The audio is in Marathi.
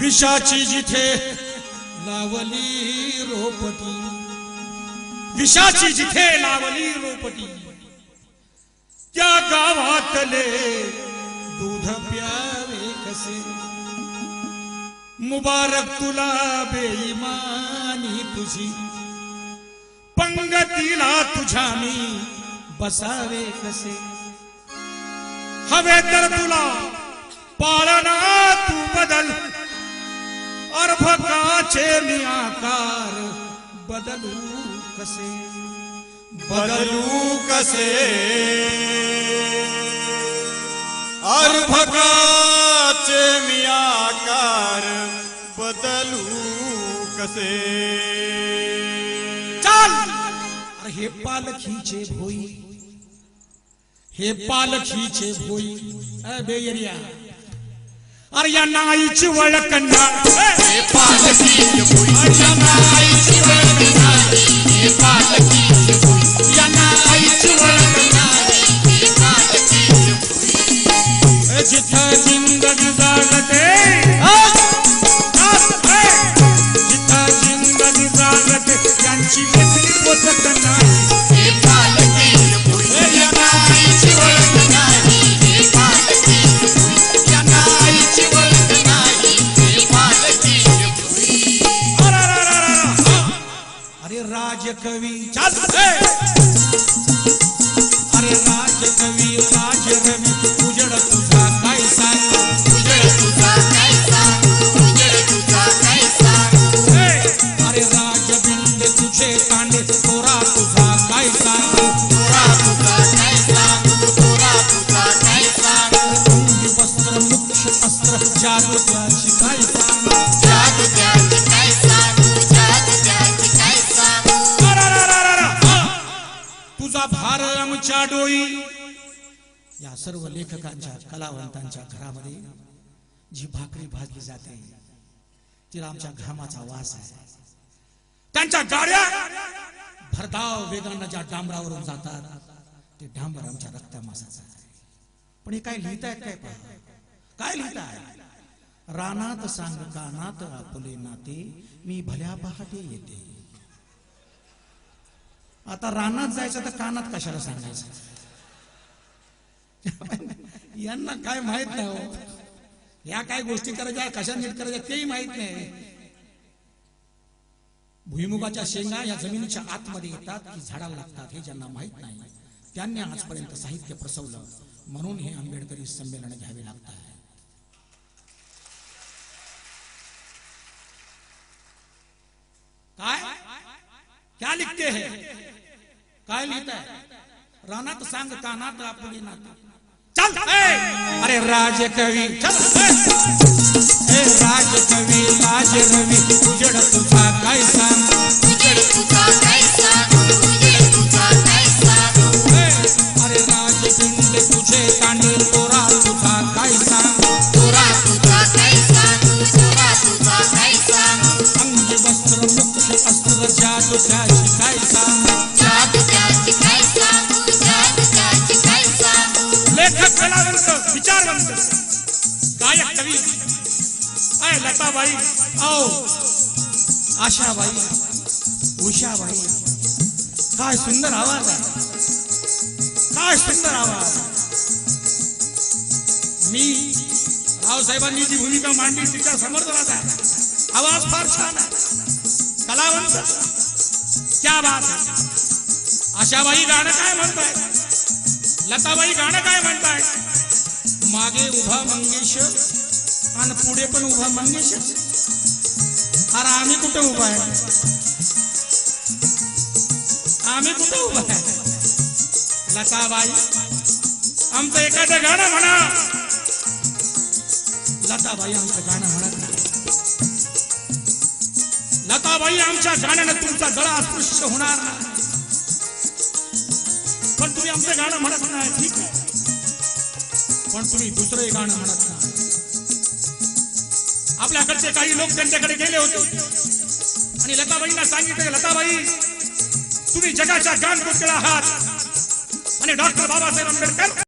विषाची जिथे लावली रोपटी. विषाची जिथे लावली रोपटी. त्या गावातले दूध प्यावे कसे? मुबारक तुला बेईमानी तुझी. पंगतीला तुझ्या मी बसावे कसे? हवे तर तुला पाळणा तू बदल. अर्भकाचे मी आकार बदलू कसे? बदलू कसे? अर्भकाचे मी आकार बदलू कसे? चाल! अरे हे पालखीचे भोई हे पालखीचे भोई अ बेयरिया. अरे या नाईची वळकंडा ना जिथं जिंदगी जागते जिथं जिंदगी जागते यांची कसली पोचत नाही राजकवी चाल ए! अरे राजकवी राजरवी उजड तुझा काय सांग उजळ तुझा काय सांगू? उजळ तुझा काय सांगू? ए! अरे राजबिंड तुझे कांडे तोरा तुझा काय सांग तोरा तुझा काय सांगू? तोरा तुझा काय सांगू? अंगी वस्त्र मुख्य अस्त्र जादू त्याची काय सांग तुझा भार आमच्या डोई या सर्व लेखकांच्या कलावंतांच्या घरामध्ये जी भाकरी भाजली जाते तिला आमच्या घामाचा वास आहे. त्यांच्या गाड्या भरधाव वेगानं ज्या डांबरावरून जातात ते डांबर आमच्या रक्तमासाचं आहे. पण हे काय लिहितायत काय पहा? काय लिहिताय रानात सांग कानात आपले नाते मी भल्या पहाटे येते. आता रानात जायचं तर कानात कशाला सांगायचं? यांना काय माहीत नाही हो. या काय गोष्टी करायच्या कशा नीट करायच्या तेही माहीत नाही. भुईमुगाच्या शेंगा या जमिनीच्या आतमध्ये येतात की झाडाला लागतात हे ज्यांना माहीत नाही त्यांनी आजपर्यंत साहित्य प्रसवलं. म्हणून हे आंबेडकरी संमेलन घ्यावे लागत आहे काय? क्या लिखते हैं? काय लिहित आहे रानात सांग कानात आपली नात चल ए! अरे राजकवी चल ए! ए राजकवी राजरवी उजड तुझा काय सांग उजळ तुझा काय सांगू? उजळ तुझा काय सांगू? ए! अरे राजपिंड तुझे कांडे तोरा तुझा काय सांग तोरा तुझा काय सांगू? तोरा तुझा काय सांगू? अंगी वस्त्र मुख्य अस्त्र जादू त्याची काय सांग एक लेखक कलावंत विचारवंत गायक कवी अय लताबाई आओ आशाबाई उषाबाई. काय सुंदर आवाज आहे. काय सुंदर आवाज. मी रावसाहेबांनी जी भूमिका मांडली तिच्या समर्थनात आहे आवाज फार छान आहे. कलावंत क्या बात आहे. आशाबाई गाणं काय म्हणताय? लताबाई गाणं काय म्हणताय? मागे उभा मंगेश आणि पुढे पण उभा मंगेश अरे आम्ही कुठं उभा आहे? आम्ही कुठं उभा आहे? लताबाई आमचं एखादं गाणं म्हणा. लताबाई आमचं गाणं म्हणत नाही. लताबाई आमच्या गाण्यानं तुमचा गळा अस्पृश्य होणार नाही. तुम्ही आमचं गाणं म्हणत नाही ठीक आहे. पण तुम्ही दुसरं गाणं म्हणत नाही. आपल्याकडचे काही लोक त्यांच्याकडे गेले होते. आणि लताबाईंना सांगितले लताबाई तुम्ही जगाच्या गान आहात. आणि डॉक्टर बाबासाहेब आंबेडकर